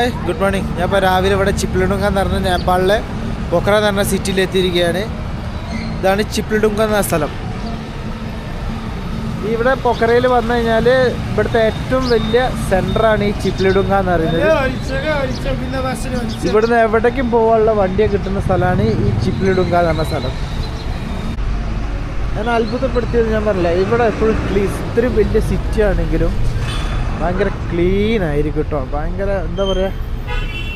Hi good morning ഞാൻ ഇപ്പോൾ രാവിലെ ഇവിടെ ചിപ്ലിഡുങ്ക എന്ന് പറഞ്ഞ നേപ്പാളിലെ പൊക്ര എന്ന് പറഞ്ഞ സിറ്റിയിൽ എത്തിയിരിക്കുകയാണ് ഇതാണ് ചിപ്ലിഡുങ്ക എന്ന സ്ഥലം. ഇവിടെ പൊക്കറയിൽ വന്നു കഴിഞ്ഞാൽ ഇവിടുത്തെ ഏറ്റവും വലിയ സെന്ററാണ് ഈ ചിപ്ലിഡുങ്ക എന്ന് പറയുന്നത്. ഇവിടുന്ന് എവിടേക്കും പോകാനുള്ള വണ്ടിയെ കിട്ടുന്ന സ്ഥലമാണ് ഈ ചിപ്ലിഡുങ്ക എന്ന് പറഞ്ഞ സ്ഥലം. ഞാൻ അത്ഭുതപ്പെടുത്തിയത് ഞാൻ പറഞ്ഞില്ല ഇവിടെ എപ്പോഴും ക്ലീസ് ഇത്രയും വലിയ സിറ്റി ആണെങ്കിലും ഭയങ്കര ക്ലീൻ ആയിരിക്കും കേട്ടോ ഭയങ്കര എന്താ പറയുക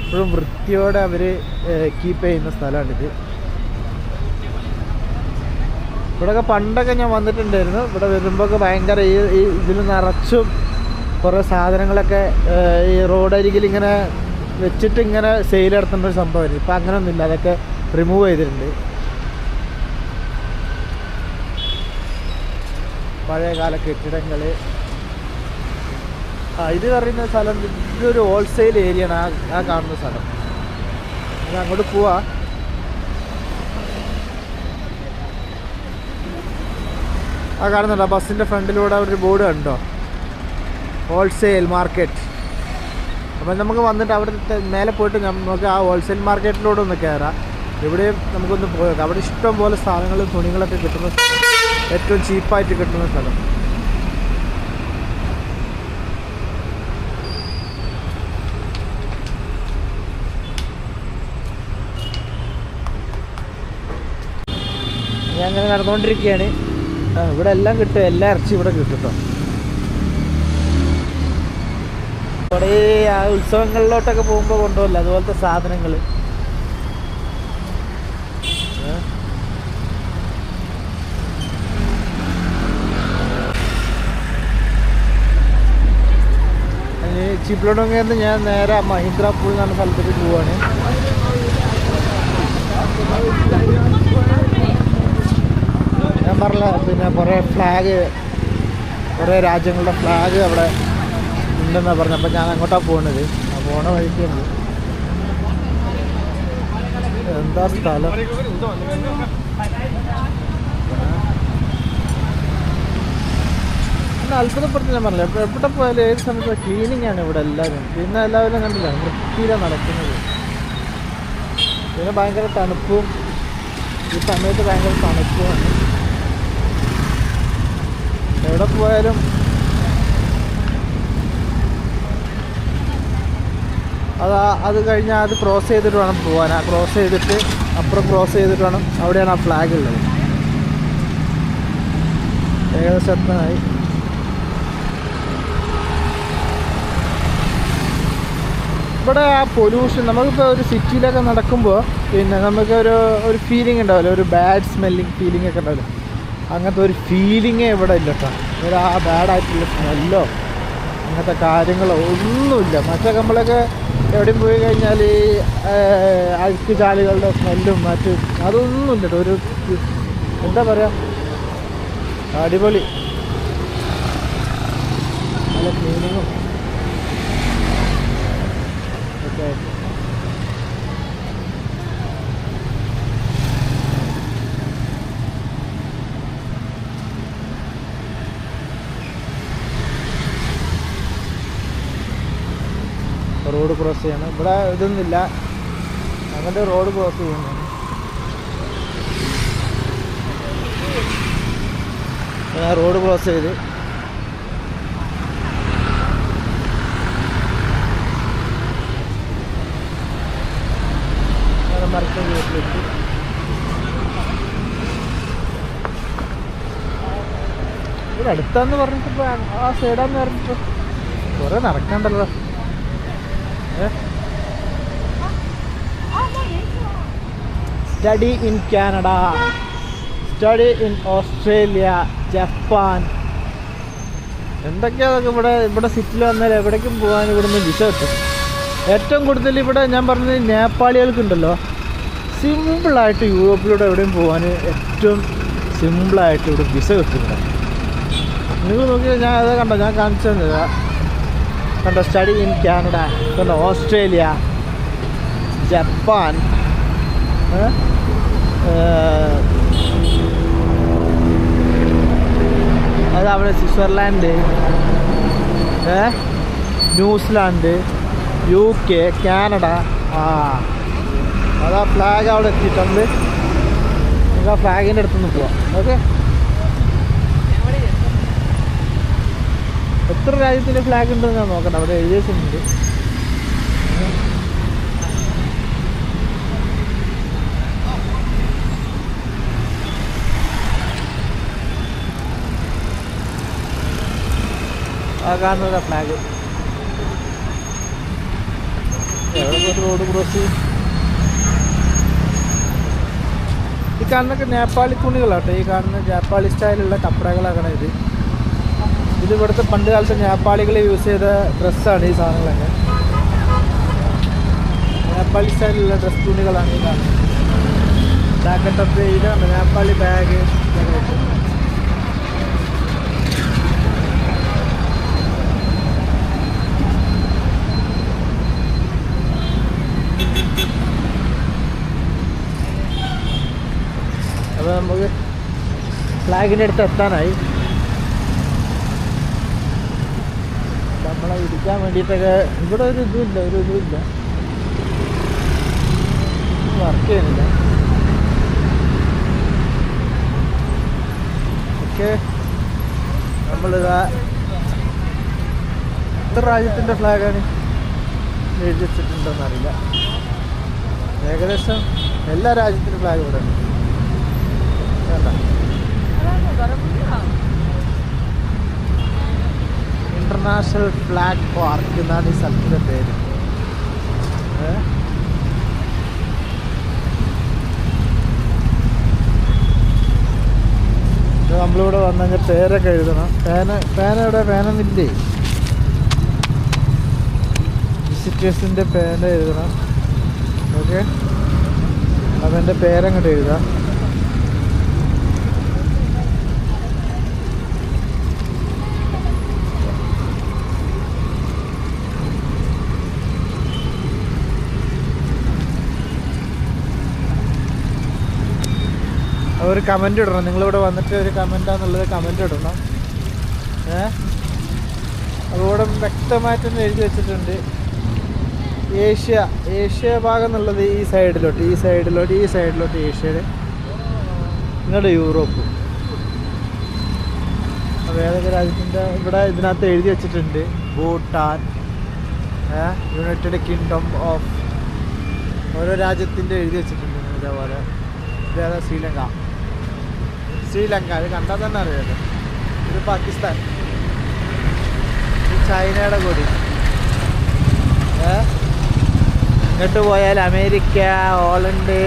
എപ്പോഴും വൃത്തിയോടെ അവർ കീപ്പ് ചെയ്യുന്ന സ്ഥലമാണിത്. ഇവിടെയൊക്കെ പണ്ടൊക്കെ ഞാൻ വന്നിട്ടുണ്ടായിരുന്നു. ഇവിടെ വരുമ്പോഴൊക്കെ ഭയങ്കര ഈ ഇതിൽ നിറച്ചും കുറേ സാധനങ്ങളൊക്കെ ഈ റോഡരികിൽ ഇങ്ങനെ വെച്ചിട്ട് ഇങ്ങനെ സെയിൽ നടത്തേണ്ട ഒരു സംഭവമായിരുന്നു. ഇപ്പം അങ്ങനെയൊന്നുമില്ല അതൊക്കെ റിമൂവ് ചെയ്തിട്ടുണ്ട്. പഴയകാല കെട്ടിടങ്ങൾ ഇത് പറയുന്ന സ്ഥലം ഇതൊരു ഹോൾസെയിൽ ഏരിയ ആണ്. ആ കാണുന്ന സ്ഥലം. അങ്ങോട്ട് പോവാ. ആ കാണുന്നുണ്ടോ? ബസ്സിന്റെ ഫ്രണ്ടിലൂടെ ഒരു ബോർഡ് കണ്ടോ? ഹോൾസെയിൽ മാർക്കറ്റ് അപ്പം നമുക്ക് വന്നിട്ട് അവിടെ മേലെ പോയിട്ട് നമുക്ക് ആ ഹോൾസെയിൽ മാർക്കറ്റിലൂടെ ഒന്ന് കയറാം ഇവിടെയും നമുക്കൊന്ന് പോയേക്കാം അവിടെ ഇഷ്ടം പോലെ സാധനങ്ങളും തുണികളൊക്കെ കിട്ടുന്ന ഏറ്റവും ചീപ്പായിട്ട് കിട്ടുന്ന സ്ഥലം. അങ്ങനെ നടന്നുകൊണ്ടിരിക്കുകയാണ്. ഇവിടെ എല്ലാം കിട്ടും. എല്ലാ ഇറച്ചി ഇവിടെ കിട്ടും കേട്ടോ ആ ഉത്സവങ്ങളിലോട്ടൊക്കെ പോകുമ്പോൾ കൊണ്ടുപോകില്ല. അതുപോലത്തെ സാധനങ്ങൾ ചിപ്പിലോട്ടൊക്കെ ഞാൻ നേരെ മഹീന്ദ്ര പൂൾ എന്ന സ്ഥലത്തേക്ക് പോവാണ്. ഞാൻ പിന്നെ കുറേ ഫ്ലാഗ് കുറേ രാജ്യങ്ങളുടെ ഫ്ലാഗ് അവിടെ ഉണ്ടെന്നാണ് പറഞ്ഞത്. അപ്പം ഞാൻ അങ്ങോട്ടാണ് പോകുന്നത് പോണ വഴിക്ക് എന്താ സ്ഥലം? അത്ഭുതപ്പെടുത്തി ഞാൻ പറഞ്ഞില്ല എവിടെ പോയാലും ഏത് സമയത്ത് ക്ലീനിങ് ആണ് ഇവിടെ എല്ലാവരും. പിന്നെ എല്ലാവരും കണ്ടില്ല വൃത്തിയിലാണ് നടക്കുന്നത്. പിന്നെ ഭയങ്കര തണുപ്പും ഈ സമയത്ത് ഭയങ്കര തണുപ്പുമാണ് എവിടെ പോയാലും അത് അത് കഴിഞ്ഞാൽ അത് ക്രോസ് ചെയ്തിട്ട് വേണം പോകാൻ ആ ക്രോസ് ചെയ്തിട്ട് അപ്പുറം ക്രോസ് ചെയ്തിട്ട് വേണം. അവിടെയാണ് ആ ഫ്ലാഗ് ഉള്ളത്. ഏകദേശം ആയി ഇവിടെ ആ പൊല്യൂഷൻ നമുക്കിപ്പോൾ ഒരു സിറ്റിയിലൊക്കെ നടക്കുമ്പോൾ പിന്നെ നമുക്ക് ഒരു ഒരു ഫീലിംഗ് ഉണ്ടാവില്ല? ഒരു ബാഡ് സ്മെല്ലിങ് ഫീലിംഗ് ഒക്കെ ഉണ്ടാവില്ല? അങ്ങനത്തെ ഒരു ഫീലിങ്ങേ ഇവിടെ ഇല്ല കേട്ടോ ഒരു ആ ബാഡായിട്ടുള്ള സ്മെല്ലോ അങ്ങനത്തെ കാര്യങ്ങളോ ഒന്നുമില്ല. മറ്റേ നമ്മളൊക്കെ എവിടെയും പോയി കഴിഞ്ഞാൽ ഈ അഴുക്ക് ചാലുകളുടെ സ്മെല്ലും മറ്റും അതൊന്നുമില്ല കേട്ടോ ഒരു എന്താ പറയുക അടിപൊളി. നല്ല ക്ലീനിങ്ങും ഒക്കെ ആയിട്ട് റോഡ് ക്രോസ് ചെയ്യണം. ഇവിടെ ഇതൊന്നുമില്ല. അങ്ങോട്ട് റോഡ് ക്രോസ് ചെയ്യുന്നു. റോഡ് ക്രോസ് ചെയ്ത്. അങ്ങനെ മരത്തിന്റെ വീട്ടിലെത്തി ഇവിടെ അടുത്താന്ന് പറഞ്ഞിട്ട് ആ സൈഡാന്ന് പറഞ്ഞിട്ട് കുറെ നടക്കണ്ടല്ലോ. Study in Canada study in Australia Japan എന്തൊക്കെയാ ഇവിടെ ഇവിടെ സിറ്റിയിൽ വന്നാൽ എവിടേക്കും പോകാൻ ഇവിടുന്ന് വിസ കിട്ടും. ഏറ്റവും കൂടുതൽ ഇവിടെ ഞാൻ പറഞ്ഞത് നേപ്പാളികൾക്കുണ്ടല്ലോ. സിമ്പിളായിട്ട് യൂറോപ്പിലൂടെ എവിടെയും പോകാൻ ഏറ്റവും സിമ്പിളായിട്ട് ഇവിടെ വിസ കിട്ടും ഇവിടെ. നിങ്ങൾ നോക്കിയാൽ ഞാൻ അത് കണ്ടോ ഞാൻ കാണിച്ചു തന്നത്. കണ്ടോ സ്റ്റഡി ഇൻ കാനഡ കണ്ടോ ഓസ്ട്രേലിയ ജപ്പാൻ ഏ? അത് അവിടെ Switzerland New Zealand U K Canada ആ. അതാ ഫ്ലാഗ് അവിടെ എത്തിയിട്ടുണ്ട്. നമുക്ക് ആ ഫ്ലാഗിന്റെ അടുത്തുനിന്ന് പോവാം. ഓക്കെ എത്ര രാജ്യത്തിന്റെ ഫ്ലാഗ് ഉണ്ടെന്ന് ഞാൻ നോക്കണം അവിടെ എഴുതിയിട്ടുണ്ട് ആ കാണുന്നതാ ഫ്ലാഗ് റോഡ് ക്രോസ് ഈ കാണുന്നൊക്കെ നേപ്പാളി തുണികളാട്ടോ. ഈ കാണുന്ന നേപ്പാളി സ്റ്റൈലുള്ള കപ്പടകളാണ് ഇത്. ഇത് ഇവിടുത്തെ പണ്ട് കാലത്ത് നേപ്പാളികൾ യൂസ് ചെയ്ത ഡ്രസ്സാണ് ഈ സാധനങ്ങളൊക്കെ. നേപ്പാളി സ്റ്റൈലുള്ള ഡ്രസ് തുണികളാണ് ഈ കാണുന്നത്. ജാക്കറ്റൊക്കെ ഇതാണ് നേപ്പാളി ബാഗ് അപ്പോൾ നമുക്ക് ഫ്ലാഗിന്റെ അടുത്ത് എത്താനായി. നമ്മളെ ഇടിക്കാൻ വേണ്ടിയിട്ടൊക്കെ ഇവിടെ ഒരു ഇതുമില്ല ഒരു ഇതുമില്ല. വർക്ക് ചെയ്യുന്നില്ല. ഓക്കെ നമ്മളിതാ എത്ര രാജ്യത്തിന്റെ ഫ്ലാഗാണ് എഴുതി വെച്ചിട്ടുണ്ടോയെന്ന് അറിയില്ല ഏകദേശം എല്ലാ രാജ്യത്തിന്റെ ഫ്ലാഗ് ഇവിടെ ഉണ്ട് വേണ്ട ഇന്റർനാഷണൽ ഫ്ലാഗ് പാർക്ക് എന്നാണ് ഈ സ്ഥലത്തിന്റെ പേര്. നമ്മളിവിടെ വന്നു പേരൊക്കെ എഴുതണം. പേന പേന എവിടെ? പേനൊന്നില്ലേ വിസിറ്റേഴ്സിന്റെ പേന എഴുതണം. ഓക്കെ? അതെന്റെ പേരങ്ങോട്ട് എഴുതാം. ഒരു കമന്റ് ഇടണം. നിങ്ങളിവിടെ വന്നിട്ട് ഒരു കമന്റാന്നുള്ളത് കമന്റ് ഇടണം. ഏ? അതുകൂടെ വ്യക്തമായിട്ട് തന്നെ എഴുതി വെച്ചിട്ടുണ്ട്. ഏഷ്യ ഏഷ്യ ഭാഗം എന്നുള്ളത് ഈ സൈഡിലോട്ട് ഈ സൈഡിലോട്ട് ഈ സൈഡിലോട്ട് ഏഷ്യയുടെ ഇങ്ങോട്ട് യൂറോപ്പ്. ഏതൊക്കെ രാജ്യത്തിന്റെ ഇവിടെ ഇതിനകത്ത് എഴുതി വെച്ചിട്ടുണ്ട്. ഭൂട്ടാൻ യുണൈറ്റഡ് കിങ്ഡം ഓഫ് ഓരോ രാജ്യത്തിന്റെ എഴുതി വെച്ചിട്ടുണ്ട് ഇതേപോലെ. ഇതേതാ ശ്രീലങ്ക. ശ്രീലങ്ക അത് കണ്ടാൽ തന്നെ അറിയാലോ. ഇത് പാകിസ്ഥാൻ. ചൈനയുടെ കൂടി. ഇങ്ങോട്ട് പോയാൽ America Holland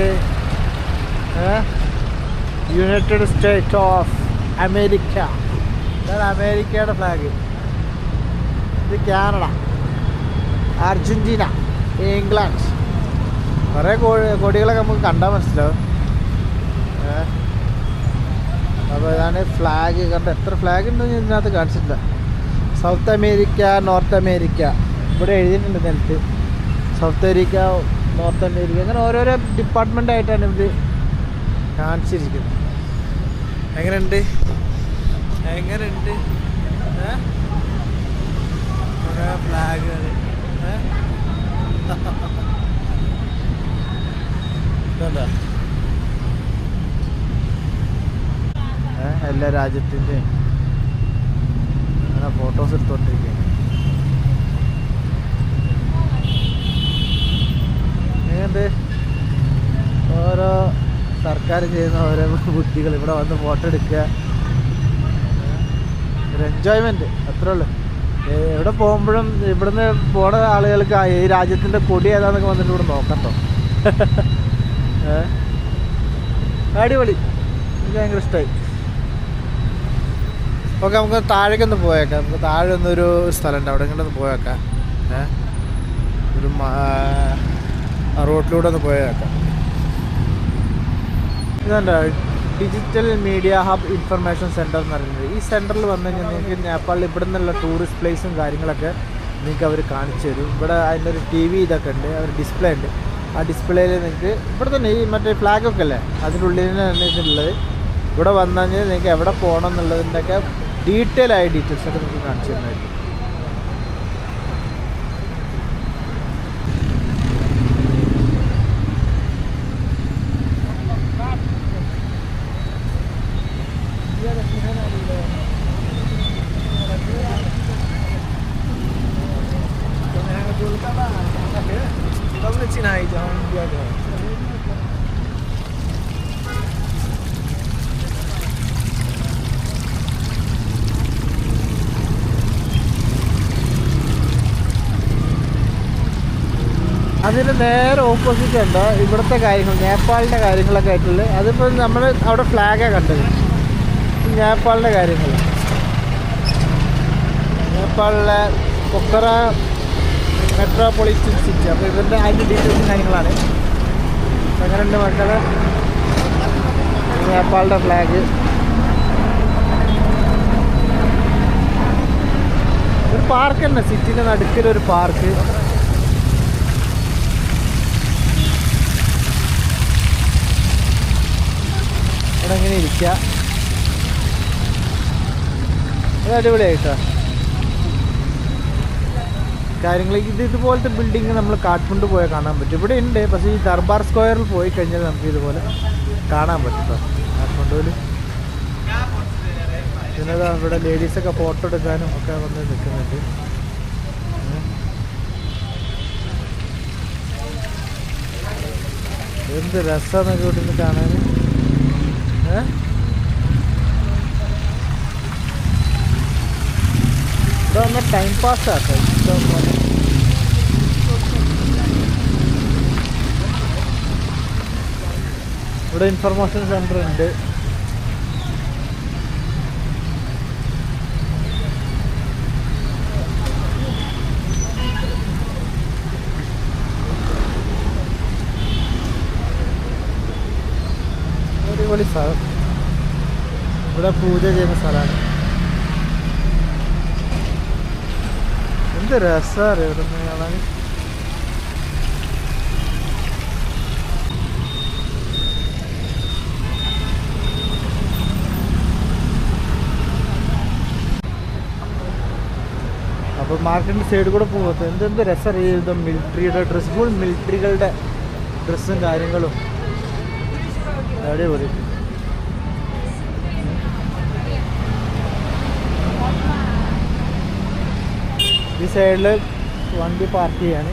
United State of America. ഇതാണ് അമേരിക്കയുടെ ഫ്ലാഗ് ഇത് കാനഡ. Argentina England. കുറേ കൊടികളൊക്കെ നമുക്ക് കണ്ടാൽ മനസ്സിലാവും ഏ അപ്പോൾ ഇതാണ് ഫ്ലാഗ് കണ്ട എത്ര ഫ്ലാഗ് ഉണ്ടെന്ന് ഇതിനകത്ത് കാണിച്ചിട്ടില്ല. സൗത്ത് അമേരിക്ക നോർത്ത് അമേരിക്ക ഇവിടെ എഴുതിയിട്ടുണ്ട് നിലത്ത്. സൗത്ത് അമേരിക്ക നോർത്ത് അമേരിക്ക അങ്ങനെ ഓരോരോ ഡിപ്പാർട്ട്മെന്റ് ആയിട്ടാണ് ഇത് കാണിച്ചിരിക്കുന്നത്. എങ്ങനെയുണ്ട്? എങ്ങനെയുണ്ട്? ഫ്ലാഗുകൾ ഇതെന്താ ഏ, എല്ലാ രാജ്യത്തിന്റെയും അങ്ങനെ ഫോട്ടോസ് എടുത്തുകൊണ്ടിരിക്കുകയാണ് എങ്ങനെയുണ്ട് ഓരോ സർക്കാർ ചെയ്യുന്ന ഓരോ ബുദ്ധികൾ ഇവിടെ വന്ന് ഫോട്ടോ എടുക്കുക. ഒരു എൻജോയ്മെന്റ് അത്രേ ഉള്ളൂ. എവിടെ പോകുമ്പോഴും ഇവിടുന്ന് പോണ ആളുകൾക്ക് ഈ രാജ്യത്തിന്റെ കൊടി ഏതാന്നൊക്കെ വന്നിട്ട് ഇവിടെ നോക്കട്ടോ. അടിപൊളി. എനിക്ക് ഭയങ്കര ഇഷ്ടമായി ഓക്കെ നമുക്ക് താഴേക്കൊന്ന് പോയേക്കാം. നമുക്ക് താഴെ ഒന്നൊരു സ്ഥലമുണ്ട്. അവിടെ ഇങ്ങനെ ഒന്ന് പോയേക്കാം. ഏ? ഒരു റോട്ടിലൂടെ ഒന്ന് പോയേക്കാം. ഇതുണ്ട് digital media hub information centre എന്ന് പറയുന്നത്. ഈ സെന്ററിൽ വന്നു കഴിഞ്ഞാൽ നിങ്ങൾക്ക് നേപ്പാളിൽ ഇവിടെ നിന്നുള്ള ടൂറിസ്റ്റ് പ്ലേസും കാര്യങ്ങളൊക്കെ നിങ്ങൾക്ക് അവർ കാണിച്ചു തരും. ഇവിടെ അതിന്റെ ഒരു ടി വി ഇതൊക്കെ ഉണ്ട്. ഒരു ഡിസ്പ്ലേ ഉണ്ട്. ആ ഡിസ്പ്ലേയിൽ നിങ്ങൾക്ക് ഇവിടെ തന്നെ ഈ മറ്റേ ഫ്ലാഗൊക്കെ അല്ലേ? അതിന്റെ ഉള്ളിൽ തന്നെ ഇവിടെ വന്നു കഴിഞ്ഞാൽ നിങ്ങൾക്ക് എവിടെ പോകണം എന്നുള്ളതിന്റെയൊക്കെ ഡീറ്റെയിൽ ആയ ഡീറ്റെയിൽസ് ഒക്കെ നിങ്ങൾക്ക് കാണിച്ചു തരുന്നതായിരിക്കും. ഇതിന് നേരെ ഓപ്പോസിറ്റ് ഉണ്ട് ഇവിടുത്തെ കാര്യങ്ങൾ നേപ്പാളിന്റെ കാര്യങ്ങളൊക്കെ ആയിട്ടുള്ളത് അതിപ്പോൾ നമ്മൾ അവിടെ ഫ്ലാഗാണ് കണ്ടത്. നേപ്പാളിന്റെ കാര്യങ്ങൾ നേപ്പാളിലെ പൊക്കറ മെട്രോപൊളിറ്റൻ സിറ്റി അപ്പോൾ ഇവരുടെ അതിന്റെ ഡീറ്റെയിൽസും കാര്യങ്ങളാണ്. അപ്പോൾ എങ്ങനെയുണ്ട് മക്കളെ. നേപ്പാളിന്റെ ഫ്ലാഗ് ഒരു പാർക്ക് തന്നെ സിറ്റിന്റെ നടുക്കിലൊരു പാർക്ക് ഇവിടെ ഇങ്ങനെ ഇരിക്കുക അത് അടിപൊളിയായിട്ടോ കാര്യങ്ങൾ ഇത് ഇതുപോലത്തെ ബിൽഡിങ് നമ്മൾ കാഠ്മണ്ഡു പോയാൽ കാണാൻ പറ്റും. ഇവിടെ ഉണ്ട് പക്ഷേ ഈ ദർബാർ സ്ക്വയറിൽ പോയി കഴിഞ്ഞാൽ നമുക്ക് ഇതുപോലെ കാണാൻ പറ്റും കേട്ടോ. കാഠ്മണ്ഡുവിൽ ഇവിടെ ലേഡീസൊക്കെ ഫോട്ടോ എടുക്കാനും ഒക്കെ വന്ന് നിൽക്കുന്നുണ്ട്. എന്ത് രസമാണ് ഇവിടെ നിന്ന് കാണാൻ ഇവിടെ വന്ന ടൈം പാസ് ആട്ടോ ഇഷ്ടം പോലെ. ഇവിടെ ഇൻഫർമേഷൻ സെന്റർ ഉണ്ട്. അടിപൊളി സ്ഥലം ഇവിടെ പൂജ ചെയ്യുന്ന സ്ഥലമാണ്. എന്ത് രസമാണ് ഇവിടെ നിന്ന് കാണാൻ? അപ്പോൾ മാർക്കറ്റിന്റെ സൈഡിൽ കൂടെ പോകുന്നത് എന്തെന്ത് രസം അറിയാം? മിലിറ്ററിയുടെ ഡ്രസ്സ് ഫുൾ മിലിറ്ററികളുടെ ഡ്രസ്സും കാര്യങ്ങളും. അടിപൊളി. ഈ സൈഡിൽ വണ്ടി പാർക്ക് ചെയ്യാണ്.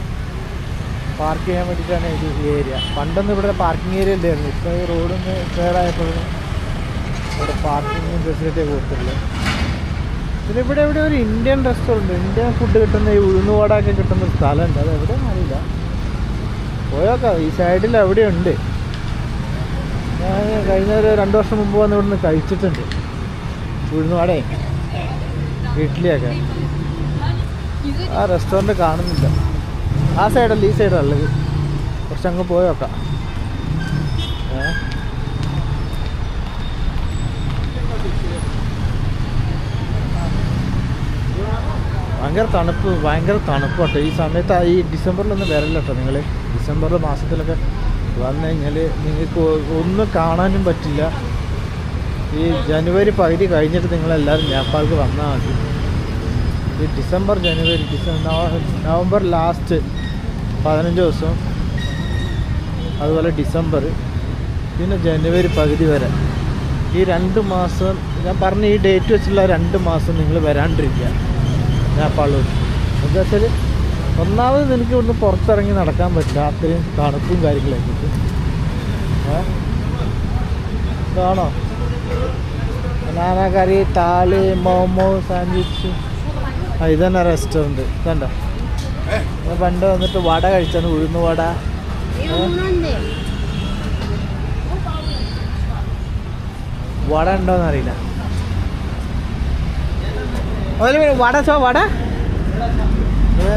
പാർക്ക് ചെയ്യാൻ വേണ്ടിയിട്ടാണ് ഇത് ഈ ഏരിയ. പണ്ടൊന്നും ഇവിടെ പാർക്കിംഗ് ഏരിയ ഇല്ലായിരുന്നു. ഇപ്പോൾ ഈ റോഡൊന്ന് ആയപ്പോൾ ഇവിടെ പാർക്കിംഗ് ഫെസിലിറ്റി കൊടുത്തിട്ടുള്ളത്. പിന്നെ ഇവിടെ ഇവിടെ ഒരു ഇന്ത്യൻ റെസ്റ്റോറന്റ് ഇന്ത്യൻ ഫുഡ് കിട്ടുന്ന ഈ ഉഴുന്നുവാടൊക്കെ കിട്ടുന്ന ഒരു സ്ഥലമുണ്ട്. അത് എവിടെയെന്ന് അറിയില്ല പോയോക്കാം ഈ സൈഡിൽ എവിടെയുണ്ട് ഞാൻ കഴിഞ്ഞ ഒരു രണ്ട് വർഷം മുമ്പ് വന്ന് ഇവിടുന്ന് കഴിച്ചിട്ടുണ്ട്. ഇവിടുന്ന് ഉഴുന്നുവടേ ഇഡ്ഡലിയൊക്കെ ആ റെസ്റ്റോറന്റ് കാണുന്നില്ല. ആ സൈഡല്ല ഈ ഉള്ളത്. കുറച്ച് അങ്ങ് പോയി നോക്കാം. ഭയങ്കര തണുപ്പ് ഭയങ്കര തണുപ്പ് കേട്ടോ ഈ സമയത്ത് ഈ ഡിസംബറിലൊന്നും വരല്ലോ കേട്ടോ നിങ്ങൾ ഡിസംബർ മാസത്തിലൊക്കെ വന്നു കഴിഞ്ഞാൽ നിങ്ങൾക്ക് ഒന്നും കാണാനും പറ്റില്ല. ഈ ജനുവരി പകുതി കഴിഞ്ഞിട്ട് നിങ്ങളെല്ലാവരും നേപ്പാൾക്ക് വന്നാൽ മതി. ഈ ഡിസംബർ ജനുവരി ഡിസംബർ നവംബർ ലാസ്റ്റ് പതിനഞ്ച് ദിവസം. അതുപോലെ ഡിസംബർ. പിന്നെ ജനുവരി പകുതി വരെ. ഈ രണ്ട് മാസം ഞാൻ പറഞ്ഞ ഈ ഡേറ്റ് വെച്ചുള്ള രണ്ട് മാസം നിങ്ങൾ വരാണ്ടിരിക്കുക. നേപ്പാളിലോട്ട്. എന്താ വെച്ചാൽ ഒന്നാമത് നിനക്ക് ഇവിടുന്ന് പുറത്തിറങ്ങി നടക്കാൻ പറ്റില്ല. അത്രയും തണുപ്പും കാര്യങ്ങളൊക്കെ ഇതാണോ? ബനാന കറി താൽ മോമോ സാൻഡ്വിച്ച്. ആ ഇതന്നെ റെസ്റ്റോറന്റ് കണ്ട പണ്ട് വന്നിട്ട് വട കഴിച്ചാണ് ഉഴുന്ന് വട. വട ഉണ്ടോന്ന് അറിയില്ല. ഒരു വട ചോ വട? ഏ,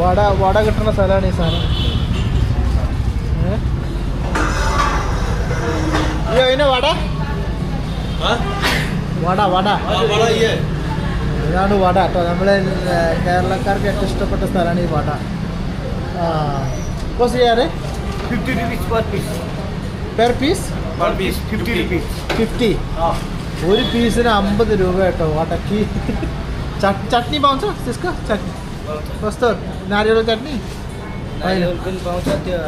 വട വട കിട്ടുന്ന സ്ഥലമാണ് ഈ സാധനം. അയ്യോ അതിന് വട. വട വട. ഇതാണ് വട കേട്ടോ. നമ്മളെ കേരളക്കാർക്ക് ഏറ്റവും ഇഷ്ടപ്പെട്ട സ്ഥലമാണ് ഈ വട. ആ. ചെയ്യാറ് fifty rupees per piece per piece per piece fifty ഒരു പീസിന് അമ്പത് രൂപ കേട്ടോ വടക്കി. ചട്നി പാവുന്ന സിസ്ക? ചട്നി कस्तो नारियल चटनी नारियल पनि पाउँछ त्यो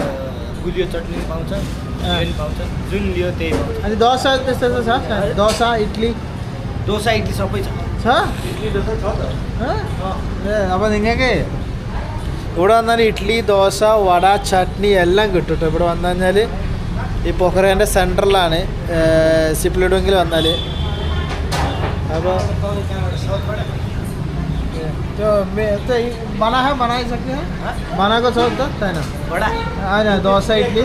गुलियो चटनी पनि पाउँछ चिकन पाउँछ जुन लियो त्यही पाउँछ अनि दोसा त्यस्तो त छ दोसा इडली डोसा इडली सबै छ छ इडली डोसा छ त ഏ, അപ്പോൾ നിങ്ങൾക്ക് ഇവിടെ വന്നാൽ ഇഡ്ഡലി ദോശ വട ചട്നി എല്ലാം കിട്ടും കേട്ടോ ഇവിടെ വന്നു കഴിഞ്ഞാൽ ഈ പൊഖറേൻ്റെ സെൻറ്ററിലാണ് സിപ്ലിഡുങ്കിൽ വന്നാൽ അപ്പോൾ पाउने कहाँबाट साउथबाट जो मे तो ये बना है बना ही सकते हैं बना को सब होता है ना बडा होइन दोसा इडली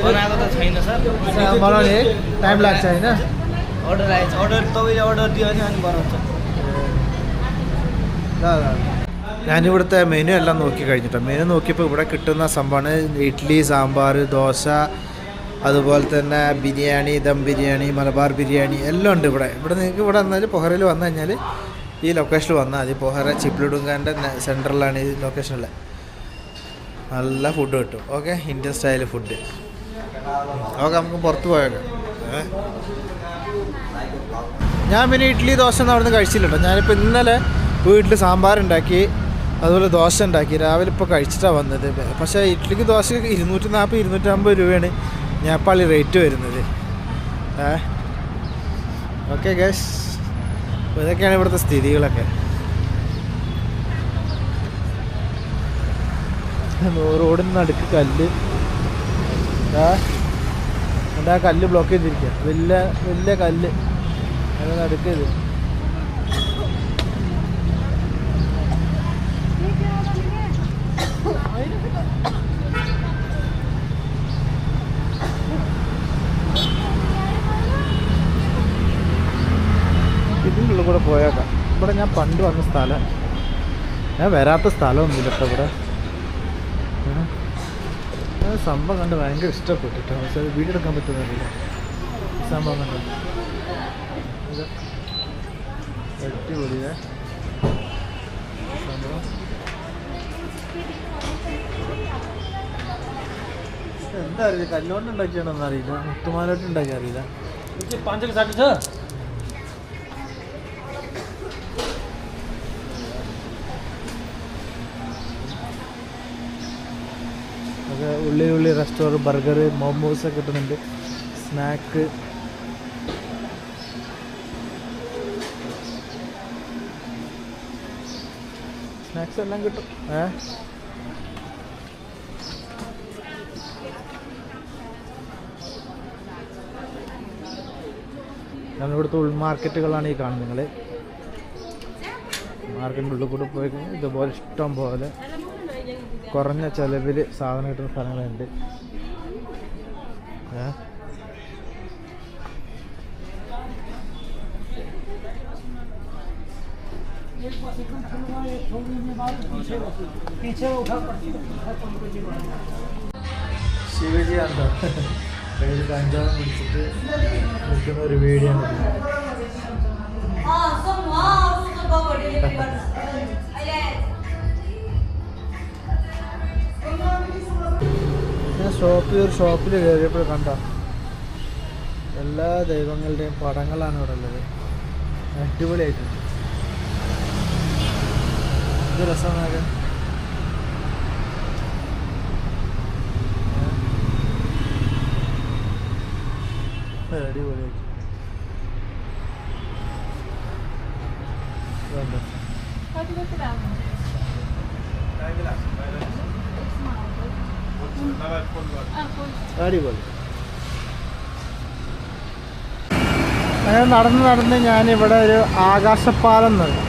बनाएको त छैन सर बनाउने टाइम लाग्छ होइन अर्डर आएछ अर्डर तपाईँले अर्डर दियो भने अनि बनाउँछ ഞാനിവിടുത്തെ മെനു എല്ലാം നോക്കി കഴിഞ്ഞിട്ടോ മെനു നോക്കിയപ്പോൾ ഇവിടെ കിട്ടുന്ന സംഭവമാണ് ഇഡ്ഡലി സാമ്പാർ ദോശ അതുപോലെ തന്നെ ബിരിയാണി ദം ബിരിയാണി മലബാർ ബിരിയാണി എല്ലാം ഉണ്ട് ഇവിടെ ഇവിടെ നിങ്ങൾക്ക് ഇവിടെ വന്നാൽ പൊഹറയിൽ വന്നു കഴിഞ്ഞാൽ ഈ ലൊക്കേഷനിൽ വന്നാൽ മതി. പൊഹറ ചിപ്പിലിടുങ്കാന്റെ സെന്ററിലാണ് ഈ ലൊക്കേഷനിൽ നല്ല ഫുഡ് കിട്ടും. Okay Indian style food okay നമുക്ക് പുറത്ത് പോയേക്കാം. ഞാൻ പിന്നെ ഇഡ്ഡലി ദോശ ഒന്നും അവിടെ നിന്ന് കഴിച്ചില്ലട്ടോ. ഞാനിപ്പോൾ ഇന്നലെ വീട്ടിൽ സാമ്പാർ ഉണ്ടാക്കി അതുപോലെ ദോശ ഉണ്ടാക്കി. രാവിലെ ഇപ്പോൾ കഴിച്ചിട്ടാണ് വന്നത്. പക്ഷേ ഇഡ്ഡലിക്ക് ദോശ ഇരുന്നൂറ്റി നാൽപ്പത് ഇരുന്നൂറ്റമ്പത് രൂപയാണ് നേപ്പാളി റേറ്റ് വരുന്നത്. ഏ? ഓക്കെ ഗസ് ഇതൊക്കെയാണ് ഇവിടുത്തെ സ്ഥിതികളൊക്കെ. റോഡിന് നടുക്ക് കല്ല്. എന്താ കല്ല് ബ്ലോക്ക് ചെയ്തിരിക്കുക വലിയ വലിയ കല്ല്. അത് നടുക്ക് ഇതിന്റെ ഉള്ളിൽ കൂടെ പോയേക്കാം. ഇവിടെ ഞാൻ പണ്ട് വന്ന സ്ഥലം. ഞാൻ വരാത്ത സ്ഥലമൊന്നുമില്ല കേട്ടോ ഇവിടെ? സംഭവം കണ്ട് ഭയങ്കര ഇഷ്ടപ്പെട്ടിട്ടോ പക്ഷേ വീഡിയോ എടുക്കാൻ പറ്റുന്നില്ല സംഭവം കണ്ട്. ഇത് എന്താ അറിയില്ല കല്ലുകൊണ്ട് ഉണ്ടാക്കിയാണെന്ന് അറിയില്ല. മുത്തുമാലോട്ട് ഉണ്ടാക്കി അറിയില്ല. ഉള്ളി ഉള്ളി റെസ്റ്റോറന്റ് ബർഗർ മോമോസ് കിട്ടുന്നുണ്ട്. സ്നാക്ക് സ്നാക്സ് എല്ലാം കിട്ടും. ഏ? ഞങ്ങളിവിടുത്തെ ഉൾമാർക്കറ്റുകളാണ് ഈ കാണുന്നത് നിങ്ങൾ മാർക്കറ്റിന്റെ ഉള്ളിൽ കൂടെ പോയി ഇതുപോലെ ഇഷ്ടം പോലെ കുറഞ്ഞ ചിലവിൽ സാധനം കിട്ടുന്ന സ്ഥലങ്ങളുണ്ട്? ശിവജി ഉണ്ടോ കയ്യിൽ കഞ്ചാവം പിടിച്ചിട്ട് നിൽക്കുന്ന ഒരു വീഡിയോ ആണ്. ഷോപ്പിൽ ഒരു ഷോപ്പിൽ കയറിയപ്പോൾ കണ്ട എല്ലാ ദൈവങ്ങളുടെയും പടങ്ങളാണ് ഇവിടെ ഉള്ളത്. അടിപൊളിയായിട്ടുണ്ട്. ഇത് രസമാണ് അടിപൊളിയായിട്ട് അങ്ങനെ നടന്ന് നടന്ന് ഞാനിവിടെ ഒരു ആകാശപ്പാലം നിർത്തി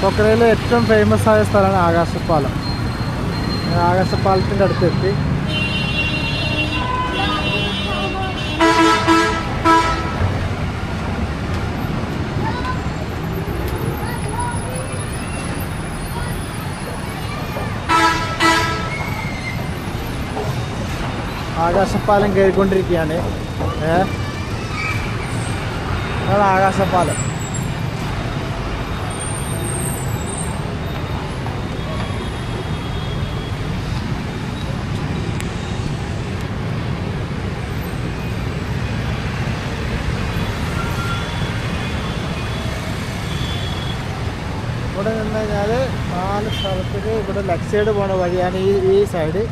പൊക്കരയിലെ ഏറ്റവും ഫേമസ് ആയ സ്ഥലമാണ് ആകാശപ്പാലം. ആകാശപ്പാലത്തിന്റെ അടുത്തെത്തി. ആകാശപ്പാലം കയറിക്കൊണ്ടിരിക്കുകയാണ്. ഏതാണ് ആകാശപ്പാലം. ഇവിടെ നിന്ന് കഴിഞ്ഞാൽ നാല് സ്ഥലത്തേക്ക് ഇവിടെ ലെഫ്റ്റ് സൈഡ് പോണ വഴിയാണ് ഈ ഈ സൈഡ്.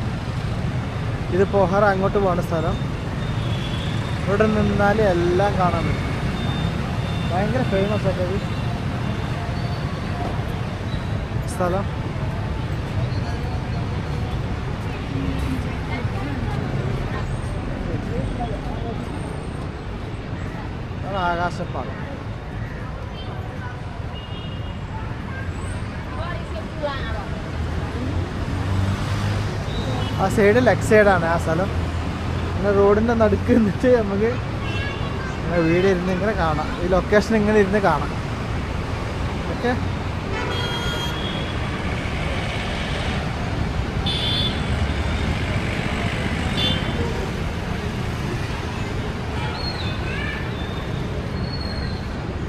ഇത് പൊഹറ അങ്ങോട്ട് പോകുന്ന സ്ഥലം. ഇവിടെ നിന്നാൽ എല്ലാം കാണാൻ പറ്റും. ഭയങ്കര ഫേമസ് ഇത് സ്ഥലം. അതാണ് ആകാശപ്പാലം ആ സൈഡ് ലെഫ്റ്റ് സൈഡാണ് ആ സ്ഥലം. ഇങ്ങനെ റോഡിന്റെ നടുക്ക് നിന്നിട്ട് നമുക്ക് ഇങ്ങനെ വീട് ഇരുന്ന് ഇങ്ങനെ കാണാം. ഈ ലൊക്കേഷൻ ഇങ്ങനെ ഇരുന്ന് കാണാം. ഓക്കെ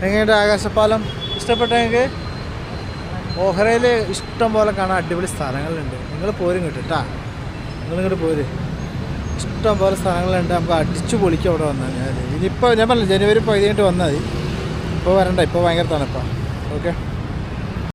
എങ്ങനെയുണ്ട് ആകാശപ്പാലം? ഇഷ്ടപ്പെട്ടെങ്കിൽ ഓഹ്റയിൽ ഇഷ്ടം പോലെ കാണാൻ അടിപൊളി സ്ഥലങ്ങളുണ്ട്. നിങ്ങൾ പോരും കിട്ടും കേട്ടാ നിങ്ങളിങ്ങോട്ട് പോര്. ഇഷ്ടം പോലെ സ്ഥലങ്ങളുണ്ട് നമുക്ക് അടിച്ചു പൊളിക്കും അവിടെ വന്നാൽ. ഞാൻ ഇനിയിപ്പോൾ ഞാൻ പറഞ്ഞില്ല ജനുവരി പതിനെട്ട് വന്നാൽ മതി. ഇപ്പോൾ വരണ്ട ഇപ്പോൾ ഭയങ്കര തണുപ്പാണ് ഓക്കെ?